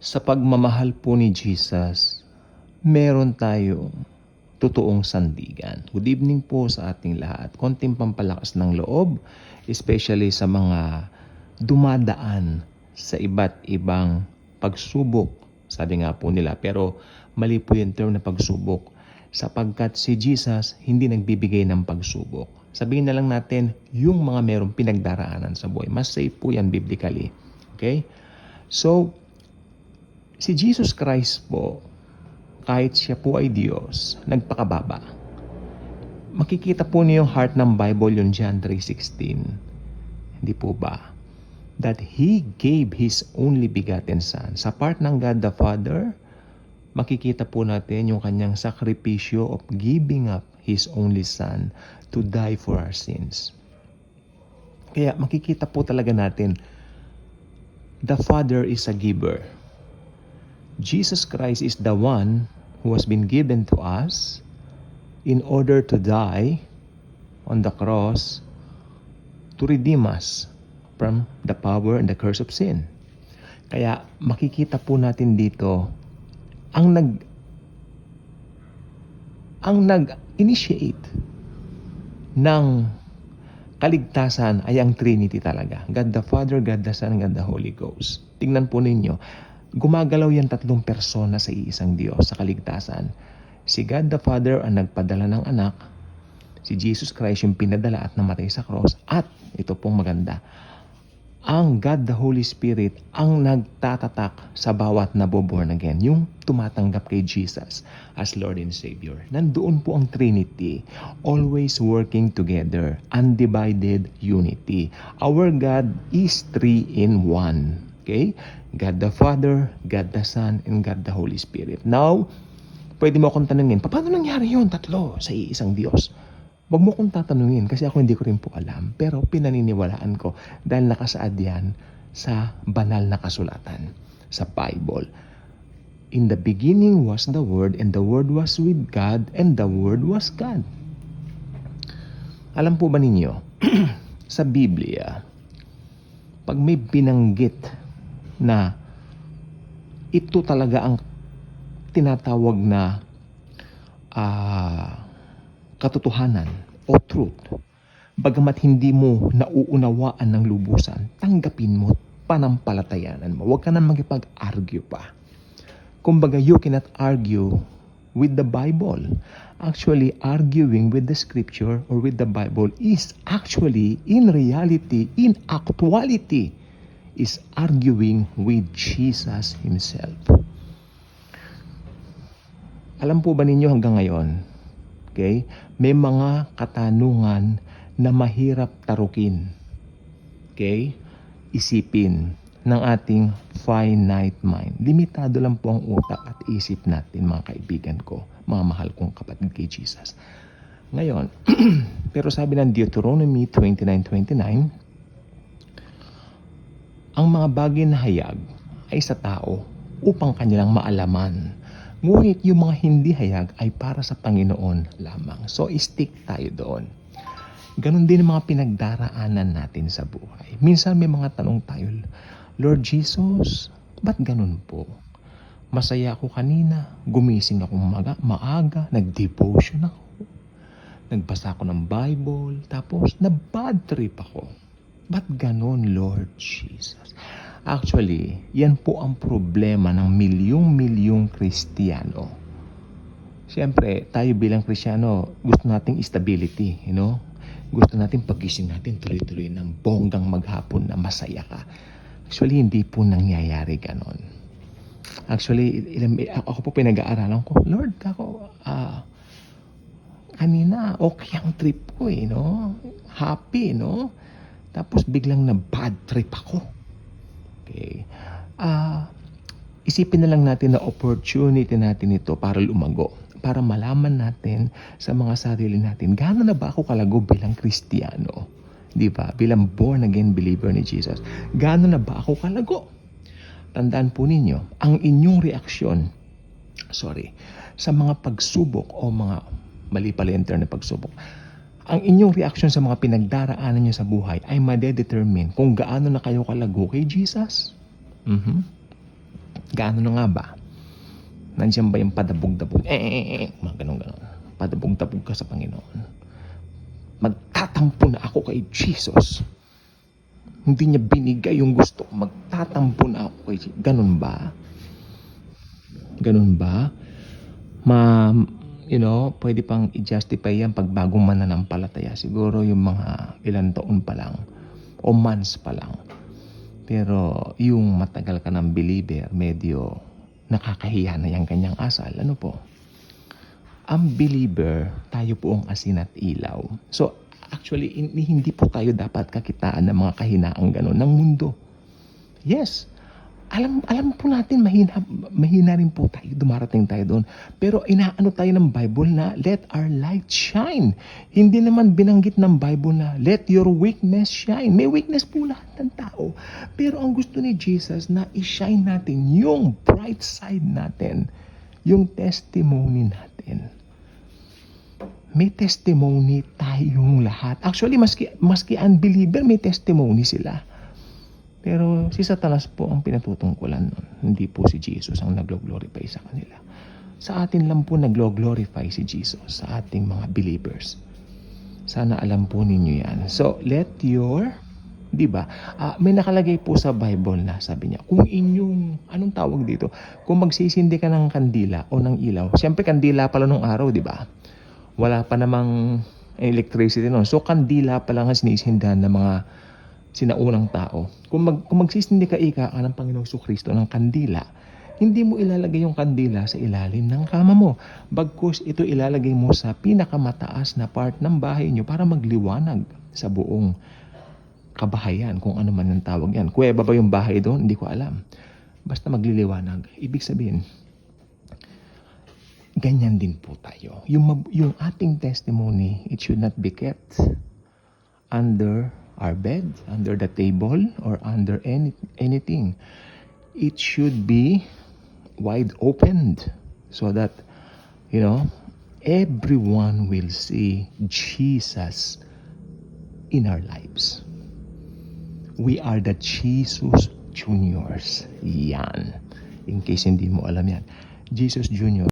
Sa pagmamahal po ni Jesus, meron tayong totoong sandigan. Good evening po sa ating lahat. Konting pampalakas ng loob, especially sa mga dumadaan sa iba't ibang pagsubok. Sabi nga po nila, pero mali po yung term na pagsubok sapagkat si Jesus hindi nagbibigay ng pagsubok. Sabihin na lang natin yung mga merong pinagdaraanan sa buhay. Mas safe po yan biblically. Okay? So, si Jesus Christ po, kahit siya po ay Diyos, nagpakababa. Makikita po niyo yung heart ng Bible, yung John 3.16. Hindi po ba? That He gave His only begotten Son. Sa part ng God the Father, makikita po natin yung kanyang sakripisyo of giving up His only Son to die for our sins. Kaya makikita po talaga natin, the Father is a giver. Jesus Christ is the one who has been given to us in order to die on the cross to redeem us from the power and the curse of sin. Kaya makikita po natin dito ang nag ang nag-initiate ng kaligtasan ay ang Trinity talaga. God the Father, God the Son, God the Holy Ghost. Tingnan po ninyo, gumagalaw yan tatlong persona sa iisang Diyos sa kaligtasan. Si God the Father ang nagpadala ng anak, si Jesus Christ yung pinadala at namatay sa cross, at ito pong maganda, ang God the Holy Spirit ang nagtatatak sa bawat naboborn again, yung tumatanggap kay Jesus as Lord and Savior. Nandoon po ang Trinity, always working together, undivided unity. Our God is three in one. Okay? God the Father, God the Son, and God the Holy Spirit. Now, pwede mo akong tanungin, paano nangyari yon tatlo sa iisang Diyos? Huwag mo kong tatanungin kasi ako hindi ko rin po alam. Pero pinaniniwalaan ko dahil nakasaad yan sa banal na kasulatan, sa Bible. In the beginning was the Word, and the Word was with God, and the Word was God. Alam po ba ninyo, sa Biblia, pag may binanggit na ito talaga ang tinatawag na ah katotohanan o truth. Bagamat hindi mo nauunawaan ng lubusan, tanggapin mo, panampalatayanan mo. Huwag ka na magipag-argue pa. Kumbaga, you cannot argue with the Bible. Actually, arguing with the scripture or with the Bible is actually, in reality, in actuality, is arguing with Jesus Himself. Alam po ba ninyo hanggang ngayon, okay, may mga katanungan na mahirap tarukin. Okay? Isipin ng ating finite mind. Limitado lang po ang utak at isip natin, mga kaibigan ko, mga mahal kong kapatid kay Jesus. Ngayon, pero sabi ng Deuteronomy 29.29, ang mga bagay na hayag ay sa tao upang kanilang maalaman. Ngunit yung mga hindi hayag ay para sa Panginoon lamang. So, stick tayo doon. Ganon din ang mga pinagdaraanan natin sa buhay. Minsan may mga tanong tayo, Lord Jesus, ba't ganun po? Masaya ako kanina, gumising ako maga, maaga, nag-devotion ako, nagbasa ako ng Bible, tapos na-bad trip ako. Ba't ganun, Lord Jesus? Actually, yan po ang problema ng milyong-milyong Kristiyano. Siyempre, tayo bilang Kristiyano, gusto nating stability, you know? Gusto natin pagising natin tuloy-tuloy ng bonggang maghapon na masaya ka. Actually, hindi po nangyayari ganon. Actually, ilan, ako po pinag-aaralan ko, Lord, ako, ah, kanina, okay ang trip ko eh, no? Happy, no? Tapos biglang na bad trip ako. Okay. Ah, isipin na lang natin na opportunity natin ito para lumago. Para malaman natin sa mga sarili natin, gaano na ba ako kalago bilang Kristiyano? Di ba? Bilang born again believer ni Jesus. Gaano na ba ako kalago? Tandaan po ninyo, ang inyong reaksyon, sorry, sa mga pagsubok o mga mali pala yung term na pagsubok, ang inyong reaksyon sa mga pinagdaraanan nyo sa buhay ay madedetermine kung gaano na kayo kalago kay Jesus. Mhm. Gaano na nga ba? Nandiyan ba yung padabog-dabog? Eh, eh, eh, eh. Mga ganun-ganun. Padabog-dabog ka sa Panginoon. Magtatampo na ako kay Jesus. Hindi niya binigay yung gusto. Magtatampo na ako kay Jesus. Ganun ba? Ganun ba? Ma, you know, pwede pang i-justify yan pag bagong mananampalataya. Siguro yung mga ilang taon pa lang o months pa lang. Pero yung matagal ka ng believer, medyo nakakahiya na yung kanyang asal. Ano po? Ang believer, tayo po ang asin at ilaw. So, actually, in- hindi po tayo dapat kakitaan ng mga kahinaang gano'n ng mundo. Yes. Alam alam po natin mahina mahina rin po tayo dumarating tayo doon. Pero inaano tayo ng Bible na let our light shine. Hindi naman binanggit ng Bible na let your weakness shine. May weakness po lahat ng tao. Pero ang gusto ni Jesus na i-shine natin yung bright side natin, yung testimony natin. May testimony tayong lahat. Actually, maski, maski unbeliever, may testimony sila. Pero si Satanas po ang pinatutungkulan nun. Hindi po si Jesus ang naglo-glorify sa kanila. Sa atin lang po naglo-glorify si Jesus, sa ating mga believers. Sana alam po ninyo yan. So, let your, di ba, ah, may nakalagay po sa Bible na sabi niya, kung inyong, anong tawag dito? Kung magsisindi ka ng kandila o ng ilaw, siyempre kandila pala nung araw, di ba? Wala pa namang electricity noon. So, kandila pa lang ang sinisindahan ng mga sinaunang tao. Kung, mag, kung magsisindi ka ng Panginoong Kristo ng kandila, hindi mo ilalagay yung kandila sa ilalim ng kama mo. Bagkus ito ilalagay mo sa pinakamataas na part ng bahay nyo para magliwanag sa buong kabahayan, kung ano man ang tawag yan. Kuweba ba yung bahay doon? Hindi ko alam. Basta magliliwanag. Ibig sabihin, ganyan din po tayo. Yung, yung ating testimony, it should not be kept under our bed, under the table, or under any anything. It should be wide opened so that, you know, everyone will see Jesus in our lives. We are the Jesus Juniors. Yan. In case hindi mo alam yan. Jesus Junior.